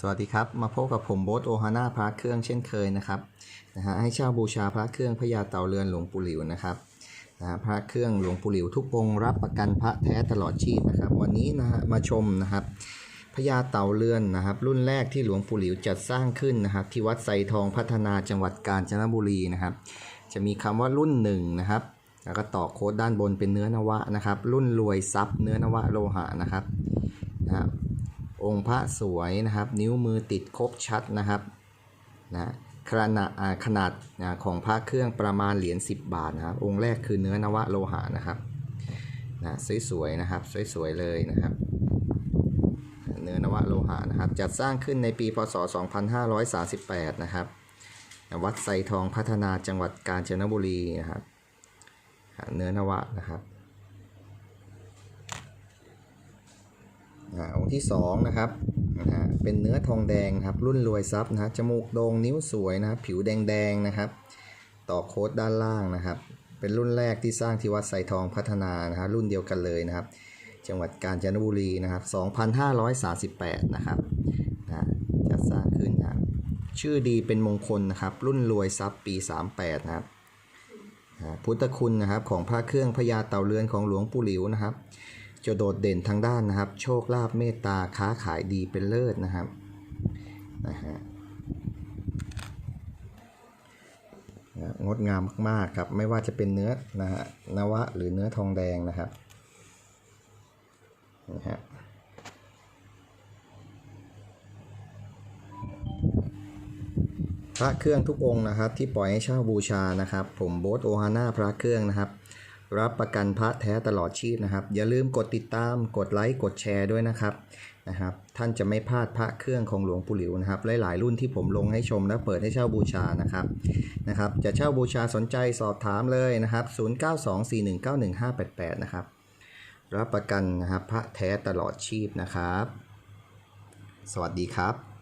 สวัสดีครับ มาพบกับผมโบ๊ทโอฮาน่าพระเครื่องเช่นเคยนะครับนะฮะให้เช่าบูชาพระเครื่องพญาเต่าเรือนหลวงปู่หลิวนะครับนะฮะพระเครื่องหลวงปู่หลิวทุกองรับประกันพระแท้ตลอดชีพนะครับ วันนี้นะฮะมาชมนะครับพญาเต่าเรือนนะครับ รุ่นแรกที่หลวงปู่หลิวจัดสร้างขึ้นนะครับ ที่วัดไซทองพัฒนาจังหวัดกาญจนบุรีนะครับ จะมีคำว่ารุ่นหนึ่งนะครับแล้วก็ต่อโค้ดด้านบนเป็นเนื้อนวะนะครับ รุ่นรวยทรัพย์เนื้อนวะโลหะนะครับนะครับ องค์พระสวยนะครับ นิ้วมือติดครบชัดนะครับนะขนาดขนาดของพระเครื่องประมาณเหรียญ10 บาทนะครับองค์แรกคือเนื้อนวะโลหะนะครับนะสวยๆนะครับสวยๆเลยนะครับ เนื้อนวะโลหะนะครับ จัดสร้างขึ้นในปีพศ 2538 นะครับวัดไซทองพัฒนาจังหวัดกาญจนบุรีนะครับ เนื้อนวะนะครับ อ่าองค์ ที่สองนะครับนะฮะเป็นเนื้อทองแดงครับรุ่นรวยทรัพย์นะฮะจมูกโด่งนิ้วสวยนะครับผิวแดงๆนะครับ ต่อโค้ดด้านล่างนะครับ เป็นรุ่นแรกที่สร้างที่วัดไซทองพัฒนานะฮะรุ่นเดียวกันเลยนะครับ จังหวัดกาญจนบุรีนะครับ2538นะครับนะจะสร้างขึ้นนะชื่อดีเป็นมงคลนะครับ รุ่นรวยทรัพย์ปี 38นะครับอ่าพุทธคุณนะครับของพระเครื่องพญาเต่าเรือนของหลวงปู่หลิวนะครับ จะโดดเด่นทางด้านนะครับ โชคลาภเมตตาค้าขายดีเป็นเลิศนะครับนะฮะงดงามมากๆครับ ไม่ว่าจะเป็นเนื้อนะฮะนวะหรือเนื้อทองแดงนะครับนะฮะพระเครื่องทุกองค์นะครับที่ปล่อยให้เช่าบูชานะครับ ผมโบ๊ทโอฮาน่าพระเครื่องนะครับ รับประกันพระแท้ตลอดชีพนะครับ อย่าลืมกดติดตามกดไลค์กดแชร์ด้วยนะครับนะครับ ท่านจะไม่พลาดพระเครื่องของหลวงปู่หลิวนะครับหลายๆรุ่นที่ผมลงให้ชมและเปิดให้เช่าบูชานะครับนะครับ จะเช่าบูชาสนใจสอบถามเลยนะครับ 0924191588 นะครับ รับประกันนะครับพระแท้ตลอดชีพนะครับ สวัสดีครับ